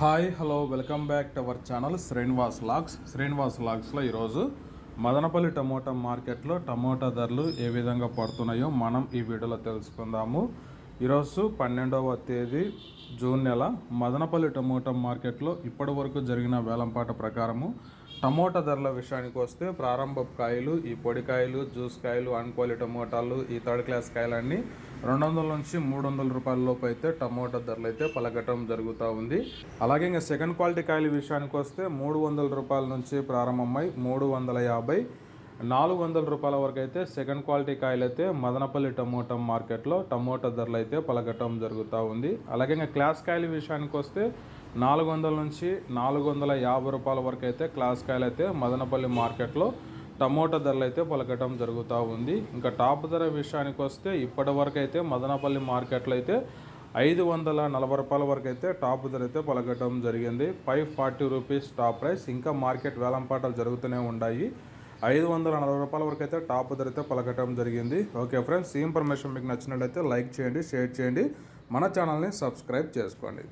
Hi hello welcome back to our channel Srinivas logs Srinivas లాగ్స్లో ఈరోజు Madanapalle tomato మార్కెట్లో tomato ధరలు ఏ విధంగా పడుతున్నాయో మనం ఈ వీడియోలో తెలుసుకుందాము. ఈరోజు పన్నెండవ తేదీ జూన్ నెల మదనపల్లి టమోటా మార్కెట్లో ఇప్పటి వరకు జరిగిన వేలంపాట ప్రకారము టమోటా ధరల విషయానికి వస్తే ప్రారంభ కాయలు ఈ పొడికాయలు జ్యూస్ కాయలు అన్క్వాలి టమోటాలు ఈ థర్డ్ క్లాస్ కాయలన్నీ రెండు వందల నుంచి మూడు వందల రూపాయల లోపు అయితే టమోటా ధరలు అయితే పలకటం జరుగుతూ ఉంది. అలాగే ఇంకా సెకండ్ క్వాలిటీ కాయల విషయానికి వస్తే మూడు వందల రూపాయల నుంచి ప్రారంభమై మూడు వందల యాభై నాలుగు వందల రూపాయల వరకు అయితే సెకండ్ క్వాలిటీ కాయలు అయితే మదనపల్లి టమోటా మార్కెట్లో టమోటా ధరలు అయితే పలకటం జరుగుతూ ఉంది. అలాగే ఇంకా క్లాస్ కాయల విషయానికి వస్తే నాలుగు వందల నుంచి నాలుగు వందల యాభై రూపాయల వరకు అయితే క్లాస్ కాయలు అయితే మదనపల్లి మార్కెట్లో టమోటా ధరలు అయితే పలకటం జరుగుతూ ఉంది. ఇంకా టాప్ ధర విషయానికి వస్తే ఇప్పటి వరకు అయితే మదనపల్లి మార్కెట్లో అయితే ఐదు వందల నలభై రూపాయల వరకు అయితే టాప్ ధర అయితే పలకటం జరిగింది. Five forty rupees top price. ఇంకా మార్కెట్ వేలంపాటలు జరుగుతూనే ఉన్నాయి. ఐదు వందల నలభై రూపాయల వరకు అయితే టాప్ ధరతో పలకటం జరిగింది. ఓకే ఫ్రెండ్స్ ఈ ఇన్ఫర్మేషన్ మీకు నచ్చినట్లయితే లైక్ చేయండి షేర్ చేయండి. మన ఛానల్ని సబ్స్క్రైబ్ చేసుకోండి.